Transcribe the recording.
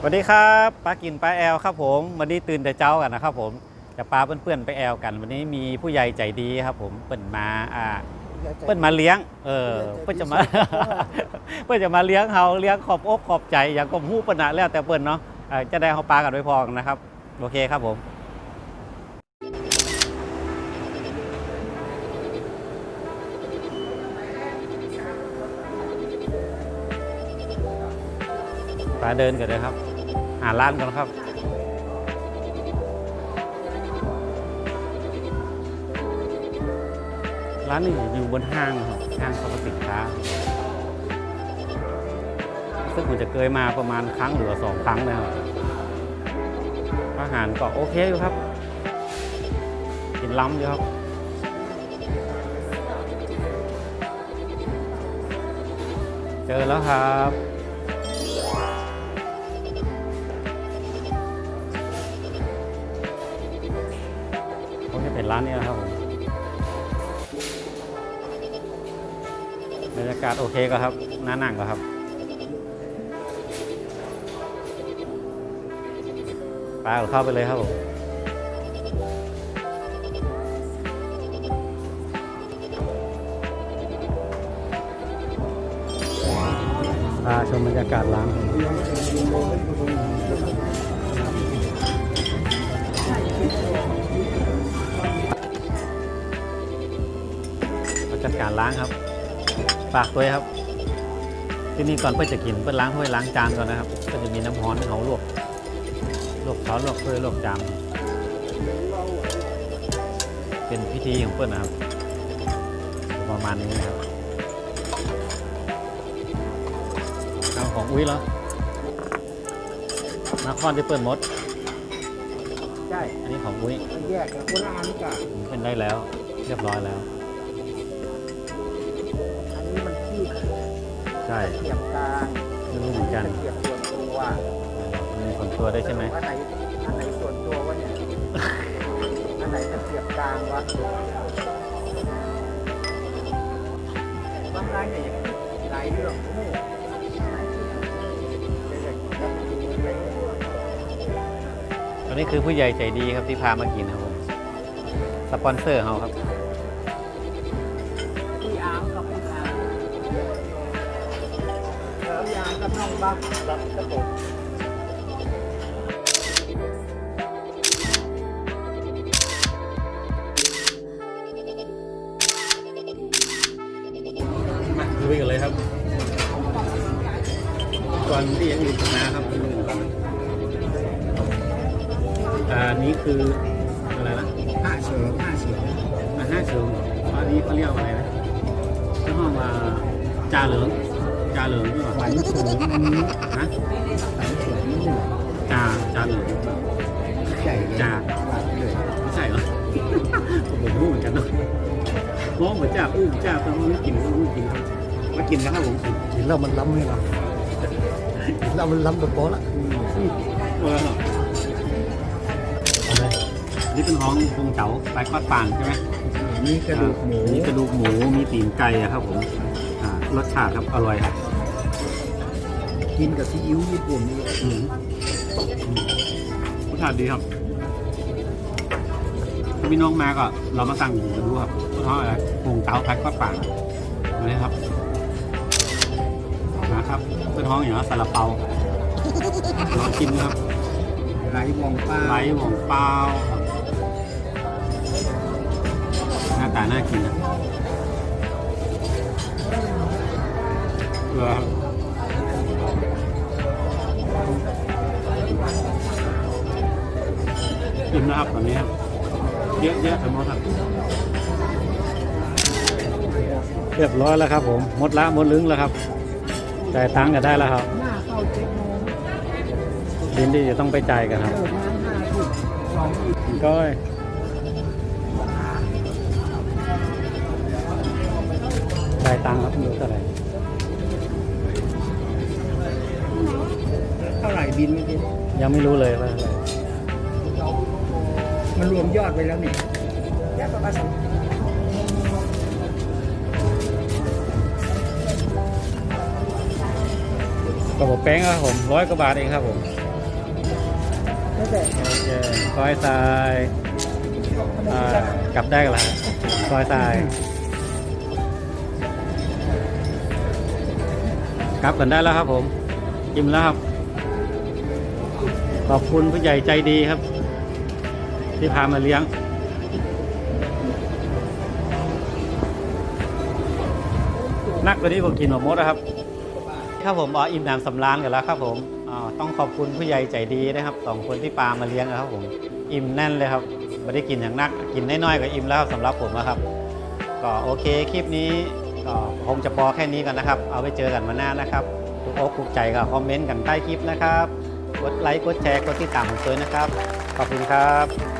สวัสดีครับป้ากินป้าแอลครับผมวันนี้ตื่นแต่เจ้ากันนะครับผมจะปาเพื่อนๆไปแอลกัน วันนี้มีผู้ใหญ่ใจดีครับผมเปิ่นมาอ่าเปิ่นมาเลี้ยงเออเปิ่นจะมาเปิ่นจะมาเลี้ยงเฮาเลี้ยงขอบอกขอบใจอย่างก็หู้ปนนะแล้วแต่เปิ่นเนาะเอ่อจะได้เฮาปลากันไว้พอนะครับ โอเคครับผมาเดินกันเลยครับ หาร้านกันครับร้านนี้อยู่บนห้างครับห้างสรรพสินค้า ซึ่งผมจะเคยมาประมาณครั้งหรือสองครั้งนะครับอาหารก็โอเคอยู่ครับ กินล้ำอยู่ครับเจอแล้วครับ เป็นร้านนี้นะครับผมบรรยากาศโอเคก็ครับน่านั่งก็ครับปลาเข้าไปเลยครับผมพาชมบรรยากาศร้านผม มาจัดการล้างครับฝากด้วยครับ ที่นี่ก่อนเพื่อจะกินเพื่อล้างถ้วยล้างจานก่อนนะครับ ก็จะมีน้ำร้อนให้เขาลวกลวกเขาลวกถ้วยลวกจานเป็นพิธีของเพื่อนนะครับ ประมาณนี้นะครับเอาของอุ้ยแล้วนาคอนที่เปิดมด ใช่ อันนี้ของอุ้ยมันแยกกับคนละอันกันเป็นได้แล้ว เรียบร้อยแล้ว อันนี้มันขี้ใช่เสียบกลางไม่รู้เหมือนกันเสียบส่วนตัวมีคนตัวได้วยใช่ไหมอันไหนอันไหนส่วนตัววะเนี่ยอันไหนจะเสียบกลางวะบางรายเนี่ยอย่างหลายเรื่องโอ้โหเดี๋ยวๆครับดูเลยอันนี้คือผู้ใหญ่ใจดีครับที่พามากินครับผม สปอนเซอร์เขาครับ พี่อาร์มกับน้องบักรับครับผมมาลุยกันเลยครับ ก่อนที่จะอื่นนะครับอ่านี้คืออะไรนะห้าเฉิงห้าเฉิงอ่าห้าเชิงอันนี้เขาเรียกว่าอะไรนะที่ห้องว่าจ่าเหลิง จาเหลิงใช่ไหมหวานเฉิงอันนี้ฮะหวานเฉิงนี่หนึ่งจาจาเหลิงใหญ่เลยจ้าหวานเลยไม่ใช่เหรอ ผมไม่รู้เหมือนกันเนาะร้องเหมือนจ้าอู้จ้าตอนนี้กินก็อู้กินครับมากินกันครับผมกินแล้วมันล้ำเลยเหรอกินแล้วมันล้ำตัวโป๊ะละเออนี่เป็นห้องพงเจ๋าปลายคอดปางใช่ไหมนี่กระดูกหมูมีกระดูกหมู มีตีนไก่อะครับผม รสชาติครับอร่อยครับกินกับซีอิ๊วญี่ปุ่นนี่อืมอืมรสชาติดีครับถ้าพี่น้องมาก็เรามาสั่งกันดูครับเพราะอะไรพงเจ๋าปลายคอดปางอันนี้ครับนะครับเป็นห้องอย่างซาลาเปาลองชิมนะครับไรวองป้าไร้หม่องเปาครับหน้าตาน่ากินนะ ครับกินนะครับตอนนี้ครับเยอะเยะทั้งหมดครับเรียบร้อยแล้วครับผมหมดละหมดลึงแล้วครับจ่ายตังค์ก็ได้แล้วครับหน้าเข้าเจ็ดโมงดินที่จะต้องไปจ่ายกันครับเลิกงานห้าทุ่มสองอีกก้อยจ่ายตังค์ครับไม่รู้เท่าไหร่ ไหร่บินเมื่อกี้ยังไม่รู้เลยว่าเท่าไหร่มันรวมยอดไปแล้วนี่แยกประมาณสองกระบอกแป้งครับผมร้อยกว่าบาทเองครับผมอไม่แต่โอเคซอยทรายอ่ากลับได้กันแล้วซอยทรายกลับกันได้แล้วครับผมอิ่มแล้วครับ ขอบคุณผู้ใหญ่ใจดีครับ ที่พามาเลี้ยง นักกว่านี้ผมกินหมดมดนะครับ ครับผมอ๋ออิ่มหนำสำราญกันแล้วครับผมอ๋อต้องขอบคุณผู้ใหญ่ใจดีนะครับสองคนที่ปามาเลี้ยงนะครับผมอิ่มแน่นเลยครับไม่ได้กินอย่างนัก กินน้อยๆก็อิ่มแล้วสำหรับผมนะครับ ก็โอเคคลิปนี้ก็คงจะพอแค่นี้กันนะครับ เอาไปเจอกันมาหน้านะครับ ทุกอกทุกใจก็คอมเมนต์กันใต้คลิปนะครับ กดไลค์ กดแชร์ กดติดตามผมด้วยนะครับ ขอบคุณครับ